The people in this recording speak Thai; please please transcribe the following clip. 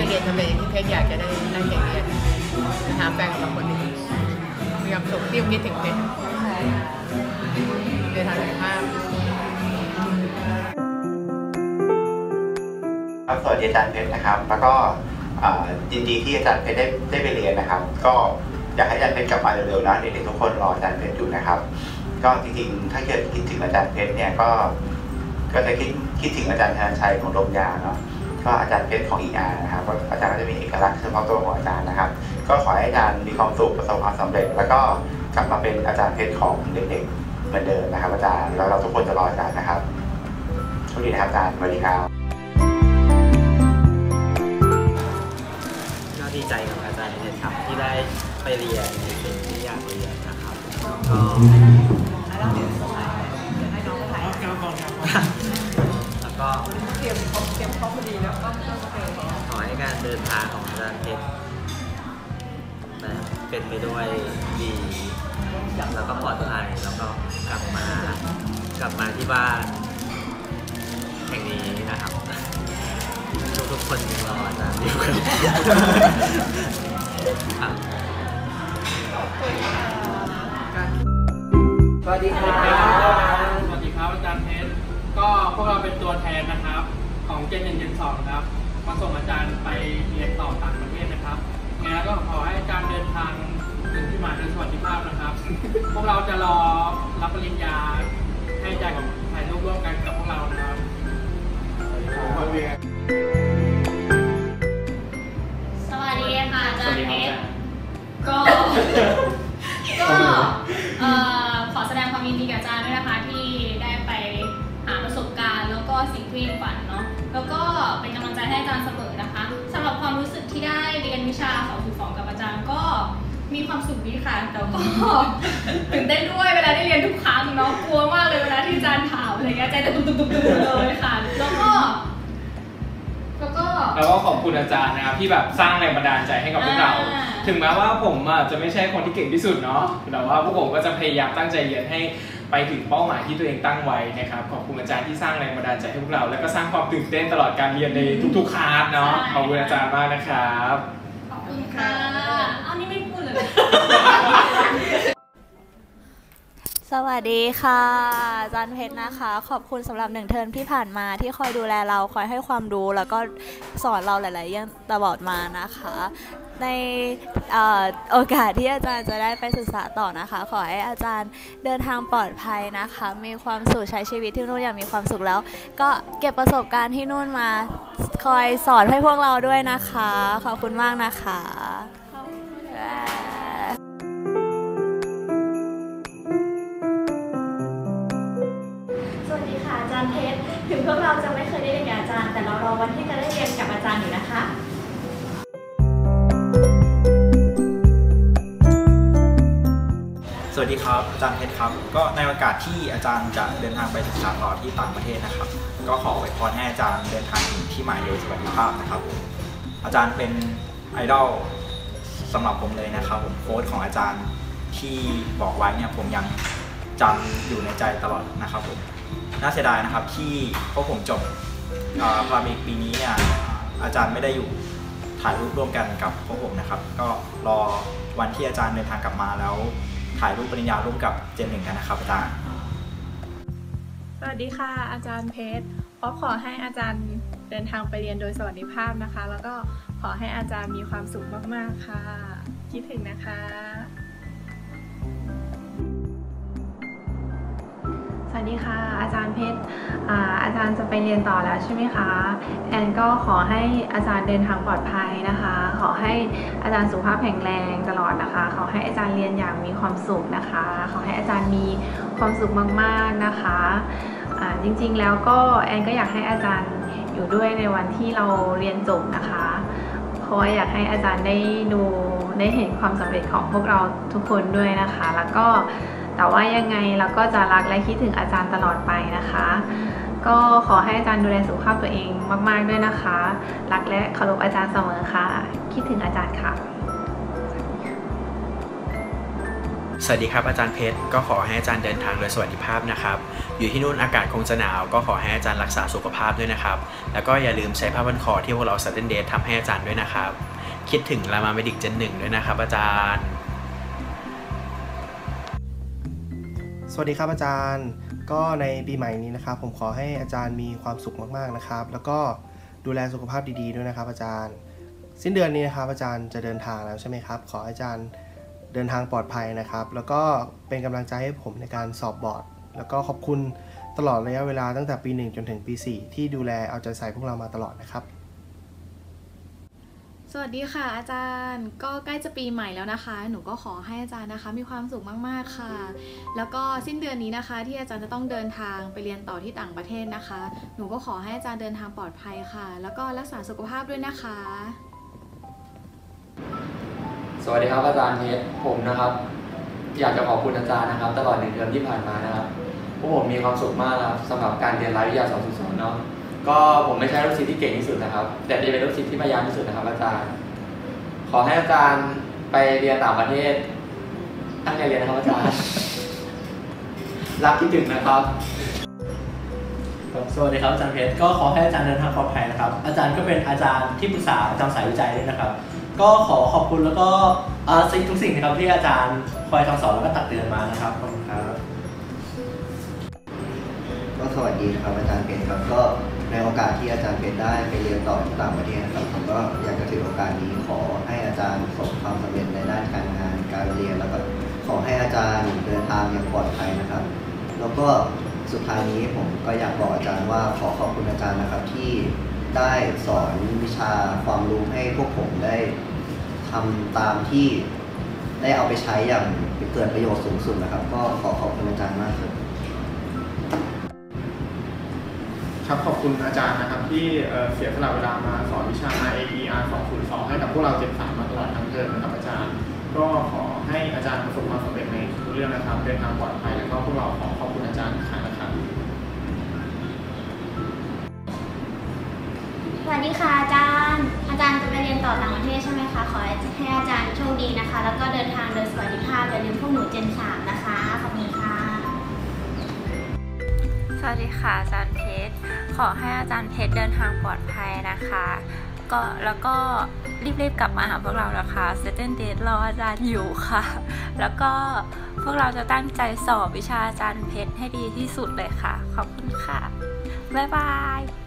ไปเรียนทำไมที่เพชรอยากจะได้ได้เด็กเรียนหาแฟนกับบางคนนึ่งมีความสุขที่คิดถึงเพชรในทางไหนภาพครับสวัสดีอาจารย์เพชรนะครับ แล้วก็ยินดีที่อาจารย์เพชรได้ได้ไปเรียนนะครับ ก็อยากให้อาจารย์เพชรกลับมาเร็วๆนะเด็กๆทุกคนรออาจารย์เพชรอยู่นะครับ ก็จริงๆถ้าเกิดคิดถึงอาจารย์เพชรเนี่ยก็ ก็จะคิดคิดถึงอาจารย์ธนชัยของโรงยาเนาะ ก็อาจารย์เพชรของอีอาร์นะครับก็อาจารย์ก็จะมีเอกลักษณ์เฉพาะตัวของอาจารย์นะครับ ก็ขอให้อาจารย์มีความสุขประสบความสำเร็จ แล้วก็กลับมาเป็นอาจารย์เพชรของเด็กๆเหมือนเดิมนะครับอาจารย์แล้วเราทุกคนจะรออาจารย์นะครับโชคดีนะครับอาจารย์สวัสดีครับก็ดีใจกับอาจารย์เพชรครับที่ได้ไปเรียนในสิ่งที่อยากเรียนนะครับก็แล้วก็ เตรียมพร้อมเตรียมพร้อมพอดีแล้วก็ต้องเตรียมพร้อมขอให้การเดินทางของอาจารย์เพชรนะเป็นไปด้วยดีแล้วก็ปลอดภัยแล้วก็กลับมากลับมาที่บ้านแห่งนี้นะครับทุกคนยังรออาจารย์อยู่ครับอะสวัสดีครั ตัวแทนนะครับ ของเจนหนึ่งเจนสองครับมาส่งอาจารย์ไปเรียนต่อต่างประเทศนะครับงั้นก็ขอให้อาจารย์เดินทางถึงที่หมายโดยสวัสดิภาพนะครับ พวกเราจะรอรับปริญญาให้อาจารย์กับถ่ายรูปร่วมกันกับพวกเรานะครับสวัสดีค่ะอาจารย์เพชรก็ก็เอ่อขอแสดงความยินดีกับอาจารย์ด้วยนะคะที่ได้ วก็สิ่งที่ฝันเนาะแล้วก็เป็นกำลังใจให้อาจารย์เสมอนะคะสำหรับความรู้สึกที่ได้เรียนวิชา 2.2 กับอาจารย์ก็มีความสุขดีค่ะแต่ก็ตื่นเต้นด้วยเวลาได้เรียนทุกครั้งเนาะกลัวมากเลยเวลาที่อาจารย์ถามอะไรเงี้ยใจจะตุ้มๆๆๆเลยค่ะ แล้วก็แล้วก็แล้วก็ขอบคุณอาจารย์นะครับที่แบบสร้างแรงบันดาลใจให้กับพวกเราอ่าถึงแม้ว่าผมอะจะไม่ใช่คนที่เก่งที่สุดเนาะแต่ว่าพวกผมก็จะพยายามตั้งใจเรียนให้ ไปถึงเป้าหมายที่ตัวเองตั้งไว้นะครับขอบคุณอาจารย์ที่สร้างแรงบันดาลใจให้พวกเรา แล้วก็สร้างความตื่นเต้นตลอดการเรียนในทุกๆคลาสเนาะขอบคุณอาจารย์มากนะครับขอบคุณค่ะเอานี่ไม่พูดเลยสวัสดีค่ะอาจารย์เพชรนะคะ ขอบคุณสำหรับหนึ่งเทอมที่ผ่านมาที่คอยดูแลเราคอยให้ความรู้แล้วก็สอนเราหลายๆเรื่องตลอดมานะคะ ในอโอกาสที่อาจารย์จะได้ไปศึกษาต่อนะคะ ขอให้อาจารย์เดินทางปลอดภัยนะคะ มีความสุขใช้ชีวิตที่นู่นอย่างมีความสุขแล้ว ก็เก็บประสบการณ์ที่นู่นมาคอยสอนให้พวกเราด้วยนะคะ ขอบคุณมากนะคะบ๊ายบายสวัสดีค่ะอาจารย์เพชรถึงพวกเราจะไม่เคยได้เรียนกับอาจารย์ แต่เรารอวันที่จะได้เรียนกับอาจารย์อยู่นะคะ วัสดีครับ อาจารย์เพชรครับ ก็ในโอกาสที่อาจารย์จะเดินทางไปศึกษาต่อที่ต่างประเทศนะครับ ก็ขออวยพรให้อาจารย์เดินทางถึงที่หมายโดยสวัสดิภาพนะครับ อาจารย์เป็นไอดอลสำหรับผมเลยนะครับ ผมโค้ดของอาจารย์ที่บอกไว้เนี่ยผมยังจำอยู่ในใจตลอดนะครับผมน่าเสียดายนะครับที่พวกผมจบพารมิกปีนี้เนี่ยอาจารย์ไม่ได้อยู่ถ่ายรูปร่วมกันกับพวกผมนะครับ ก็รอวันที่อาจารย์เดินทางกลับมาแล้ว ถ่ายรูปปริญญาร่วมกับเจนหนึ่งกันนะครับอาจารย์สวัสดีค่ะอาจารย์เพชรออฟขอให้อาจารย์เดินทางไปเรียนโดยสวัสดิภาพนะคะ แล้วก็ขอให้อาจารย์มีความสุขมาก ๆ ค่ะ คิดถึงนะคะ สวัสดีค่ะ อาจารย์เพชรอาอาจารย์จะไปเรียนต่อแล้วใช่ไหมคะแอนก็ขอให้อาจารย์เดินทางปลอดภัยนะคะ ขอให้อาจารย์สุขภาพแข็งแรงตลอดนะคะ ขอให้อาจารย์เรียนอย่างมีความสุขนะคะ ขอให้อาจารย์มีความสุขมากๆนะคะจริงๆแล้วก็แอนก็อยากให้อาจารย์อยู่ด้วยในวันที่เราเรียนจบนะคะเพราะว่าอยากให้อาจารย์ได้ดูได้เห็นความสำเร็จของพวกเราทุกคนด้วยนะคะ แล้วก็ แต่ว่ายังไงเราก็จะรักและคิดถึงอาจารย์ตลอดไปนะคะ ก็ขอให้อาจารย์ดูแลสุขภาพตัวเองมากๆด้วยนะคะ รักและเคารพอาจารย์เสมอค่ะ คิดถึงอาจารย์ค่ะ สวัสดีครับอาจารย์เพชรก็ขอให้อาจารย์เดินทางโดยสวัสดิภาพนะครับ อยู่ที่นู่นอากาศคงจะหนาว ก็ขอให้อาจารย์รักษาสุขภาพด้วยนะครับ แล้วก็อย่าลืมใช้ผ้าพันคอที่พวกเรา Sudden Date ทำให้อาจารย์ด้วยนะครับ คิดถึงรามาเมดิกเจนหนึ่งด้วยนะครับอาจารย์ สวัสดีครับอาจารย์ ก็ในปีใหม่นี้นะครับ ผมขอให้อาจารย์มีความสุขมากๆนะครับ แล้วก็ดูแลสุขภาพดีๆด้วยนะครับ อาจารย์ สิ้นเดือนนี้นะครับ อาจารย์จะเดินทางแล้วใช่ไหมครับ ขอให้อาจารย์เดินทางปลอดภัยนะครับ แล้วก็เป็นกำลังใจให้ผมในการสอบบอร์ด แล้วก็ขอบคุณตลอดระยะเวลาตั้งแต่ปี 1 จนถึงปี 4 ที่ดูแลเอาใจใส่พวกเรามาตลอดนะครับ สวัสดีค่ะ อาจารย์ก็ใกล้จะปีใหม่แล้วนะคะ หนูก็ขอให้อาจารย์นะคะ มีความสุขมากๆค่ะ แล้วก็สิ้นเดือนนี้นะคะ ที่อาจารย์จะต้องเดินทางไปเรียนต่อที่ต่างประเทศนะคะ หนูก็ขอให้อาจารย์เดินทางปลอดภัยค่ะ แล้วก็รักษาสุขภาพด้วยนะคะ สวัสดีครับอาจารย์เพชรผมนะครับ อยากจะขอบคุณอาจารย์นะครับ ตลอดหนึ่งเดือนที่ผ่านมานะครับพวกผมมีความสุขมากนะครับสำหรับการเรียนรายวิทยา2.2เนาะ ก็ผมไม่ใช่ลูกศิษย์ที่เก่งที่สุดนะครับ แต่จะเป็นลูกศิษย์ที่พยายามที่สุดนะครับ อาจารย์ ขอให้อาจารย์ไปเรียนต่างประเทศตั้งใจเรียนนะครับอาจารย์รักที่ถึงนะครับครับสวัสดีครับอาจารย์เพชรก็ขอให้อาจารย์เดินทางปลอดภัยนะครับ อาจารย์ก็เป็นอาจารย์ที่ปรึกษาประจำสายวิจัยด้วยนะครับ ก็ขอขอบคุณแล้วก็อ่าสิ่งทุกสิ่งนะครับที่อาจารย์คอยทำสอนแล้วก็ตักเตือนมานะครับขอบคุณครับก็สวัสดีนะครับอาจารย์เพชรครับก็ ในโอกาสที่อาจารย์เพชรได้ไปเรียนต่อที่ต่างประเทศนะครับผมก็อยากจะถือโอกาสนี้ขอให้อาจารย์ประสบความสำเร็จในด้านการงานการเรียน แล้วก็ขอให้อาจารย์เดินทางอย่างปลอดภัยนะครับ แล้วก็สุดท้ายนี้ผมก็อยากบอกอาจารย์ว่าขอขอบคุณอาจารย์นะครับที่ได้สอนวิชาความรู้ให้พวกผมได้ทำตามที่ได้เอาไปใช้อย่างเกิดประโยชน์สูงสุดนะครับ ก็ขอขอบคุณอาจารย์มากครับ ครับขอบคุณอาจารย์นะครับที่เอ่อเสียสละเวลามาสอนวิชา RAE R 202 ให้กับพวกเราเจ็ดสามมาตลอดทั้งเทอมนะครับอาจารย์ ก็ขอให้อาจารย์ประสบความสำเร็จในทุกเรื่องนะครับเดินทางปลอดภัยแล้วก็พวกเราขอขอบคุณอาจารย์อีกครั้งนะครับสวัสดีค่ะอาจารย์ อาจารย์จะไปเรียนต่อต่างประเทศใช่ไหมคะขอให้อาจารย์โชคดีนะคะ แล้วก็เดินทางโดยสวัสดิภาพอย่าลืมพวกหนูเจนสามนะคะขอบคุณค่ะสวัสดีค่ะอาจารย์เพชรข อให้อาจารย์เพชรเดินทางปลอดภัยนะคะก็แล้วก็รีบๆกลับมาหาพวกเรานะคะเซตเตนเดทรออาจารย์อยู่ค่ะ แล้วก็พวกเราจะตั้งใจสอบวิชาอาจารย์เพชรให้ดีที่สุดเลยค่ะ ขอบคุณค่ะ บ๊ายบาย